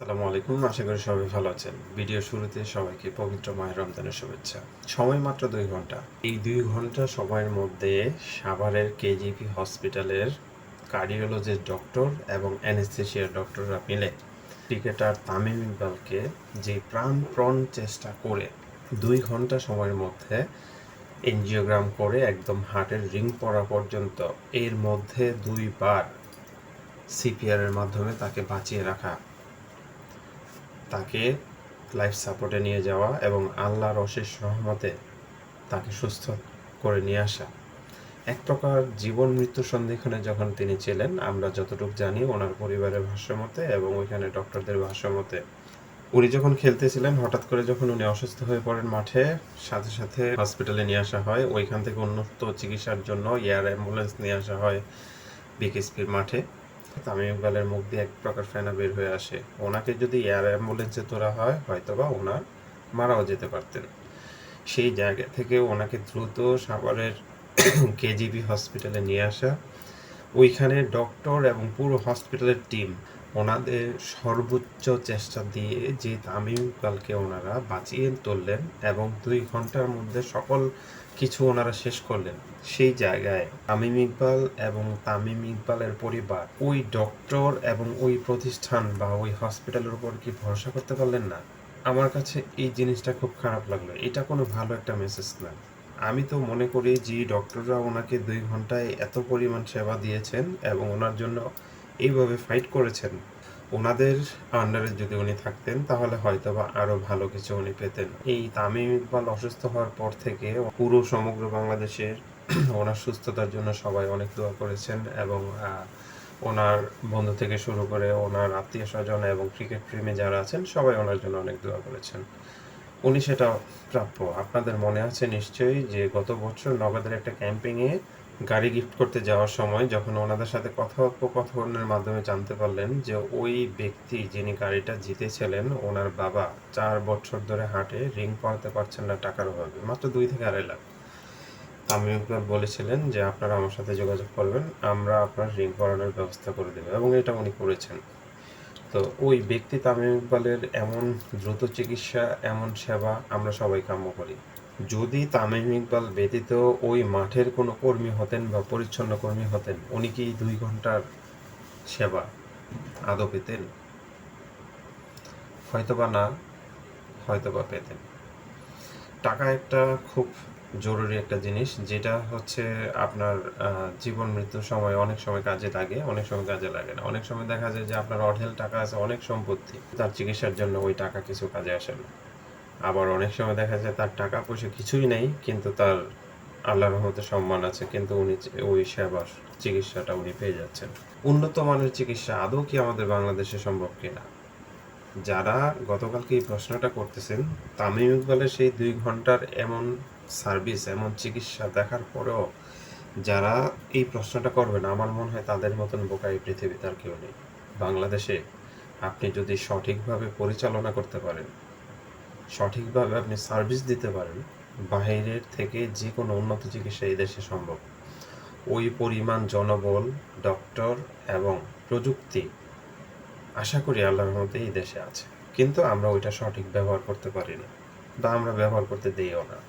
আসসালামু আলাইকুম, আশা করি সবাই ভালো আছেন। ভিডিও শুরুতে সবাইকে পবিত্র মাহের রমজানের শুভেচ্ছা। সময় মাত্র দুই ঘণ্টা। এই দুই ঘণ্টা সময়ের মধ্যে সাভারের কেজিপি হসপিটালের কার্ডিওলজিস্ট ডক্টর এবং অ্যানেস্থেশিয়ার ডক্টররা মিলে ক্রিকেটার তামিম ইকবালকে যে প্রাণপ্রণ চেষ্টা করে দুই ঘণ্টা সময়ের মধ্যে এনজিওগ্রাম করে একদম হার্টের রিং পড়া পর্যন্ত এর মধ্যে দুইবার সিপিআর এর মাধ্যমে তাকে বাঁচিয়ে রাখা তাকে লাইফ সাপোর্টে নিয়ে যাওয়া এবং আল্লাহর অশেষ রহমতে তাকে সুস্থ করে নিয়ে আসা। এক প্রকার জীবন মৃত্যু সন্ধিক্ষণে যখন তিনি ছিলেন, আমরা যতটুকু জানি ওনার পরিবারের ভাষ্যমতে এবং ওইখানে ডক্টরদের ভাষ্যমতে উনি যখন খেলতেছিলেন, হঠাৎ করে যখন উনি অসুস্থ হয়ে পড়েন মাঠে, সাথে সাথে হসপিটালে নিয়ে আসা হয়। ওইখান থেকে উন্নত চিকিৎসার জন্য এয়ার অ্যাম্বুলেন্স নিয়ে আসা হয় বিকেএসপির মাঠে। তামিম মুখ দিয়ে এক প্রকার ফেনা বের হয়ে আসে। ওনাকে যদি এয়ার অ্যাম্বুলেন্সে তোলা হয়, হয়তোবা ওনার মারাও যেতে পারতেন। সেই জায়গা থেকে ওনাকে দ্রুত সাভারের কেজিবি হসপিটালে নিয়ে আসা। ওইখানে ডক্টর এবং পুরো হসপিটালের টিম ওনাদের সর্বোচ্চ চেষ্টা দিয়ে যে তামিম ইকবালকে ওনারা বাঁচিয়ে তুললেন এবং দুই ঘণ্টার মধ্যে সকল কিছু ওনারা শেষ করলেন। সেই জায়গায় তামিম ইকবাল এবং তামিম ইকবালের পরিবার ওই ডক্টর এবং ওই প্রতিষ্ঠান বা ওই হসপিটালের উপর কি ভরসা করতে পারলেন না? আমার কাছে এই জিনিসটা খুব খারাপ লাগল। এটা কোনো ভালো একটা মেসেজ না। আমি তো মনে করি যে ডক্টররা ওনাকে দুই ঘন্টায় এত পরিমাণ সেবা দিয়েছেন এবং ওনার জন্য এইভাবে ফাইট করেছেন। ওনাদের আন্ডারে যদি উনি থাকতেন, তাহলে হয়তো বা আরও ভালো কিছু উনি পেতেন। এই তামিম ইকবাল অসুস্থ হওয়ার পর থেকে পুরো সমগ্র বাংলাদেশের ওনার সুস্থতার জন্য সবাই অনেক দোয়া করেছেন এবং ওনার বন্ধু থেকে শুরু করে ওনার আত্মীয় স্বজন এবং ক্রিকেট প্রেমী যারা আছেন, সবাই ওনার জন্য অনেক দোয়া করেছেন। উনি সেটা প্রাপ্য। আপনাদের মনে আছে নিশ্চয়ই যে গত বছর নগদের একটা ক্যাম্পিংয়ে গাড়ি গিফট করতে যাওয়ার সময় যখন ওনাদের সাথে কথোপকথনের মাধ্যমে জানতে পারলেন যে ওই ব্যক্তি যিনি গাড়িটা জিতেছিলেন, ওনার বাবা চার বছর ধরে হাটে রিং পড়াতে পারছেন না টাকার অভাবে। মাত্র দুই থেকে আড়াই লাখ। তামিম ইকবাল বলেছিলেন যে আপনারা আমার সাথে যোগাযোগ করবেন, আমরা আপনার রিং পড়ানোর ব্যবস্থা করে দেবো এবং এটা উনি করেছেন। তো ওই ব্যক্তি তামিম ইকবালের এমন দ্রুত চিকিৎসা, এমন সেবা আমরা সবাই কাম্য করি। যদি তামিম ইকবাল ব্যতীত ওই মাঠের কোনো কর্মী হতেন বা পরিচ্ছন্ন কর্মী হতেন, উনি কি দুই ঘণ্টার সেবা আদৌ পেতেন? হয়তোবা না, হয়তোবা পেতেন। টাকা একটা খুব জরুরি একটা জিনিস, যেটা হচ্ছে আপনার জীবন মৃত্যুর সময় অনেক সময় কাজে লাগে, অনেক সময় কাজে লাগে না। অনেক সময় দেখা যায় যে আপনার অঢেল টাকা আছে, অনেক সম্পত্তি, তার চিকিৎসার জন্য ওই টাকা কিছু কাজে আসে না। আবার অনেক সময় দেখা যায় তার টাকা পয়সা কিছুই নেই, কিন্তু তার আল্লাহর রহমতে সম্মান আছে, কিন্তু উনি ওই সেবা চিকিৎসাটা উনি পেয়ে যাচ্ছেন। উন্নত মানের চিকিৎসা আদৌ কি আমাদের বাংলাদেশে সম্ভব কিনা? যারা গতকালকে এই প্রশ্নটা করতেছেন, তামিম ইকবালের সেই দুই ঘণ্টার এমন সার্ভিস, এমন চিকিৎসা দেখার পরেও যারা এই প্রশ্নটা করবেন, আমার মনে হয় তাদের মতন বোকা এই পৃথিবীতে আর কেউ নেই। বাংলাদেশে আপনি যদি সঠিকভাবে পরিচালনা করতে পারেন সঠিকভাবে আপনি সার্ভিস দিতে পারেন বাইরের থেকে যে কোনো উন্নত চিকিৎসা এই দেশে সম্ভব। ওই পরিমাণ জনবল ডক্টর এবং প্রযুক্তি আশা করি আল্লাহর মধ্যে এই দেশে আছে। কিন্তু আমরা ওইটা সঠিক ব্যবহার করতে পারি না বা আমরা ব্যবহার করতে দিইও না।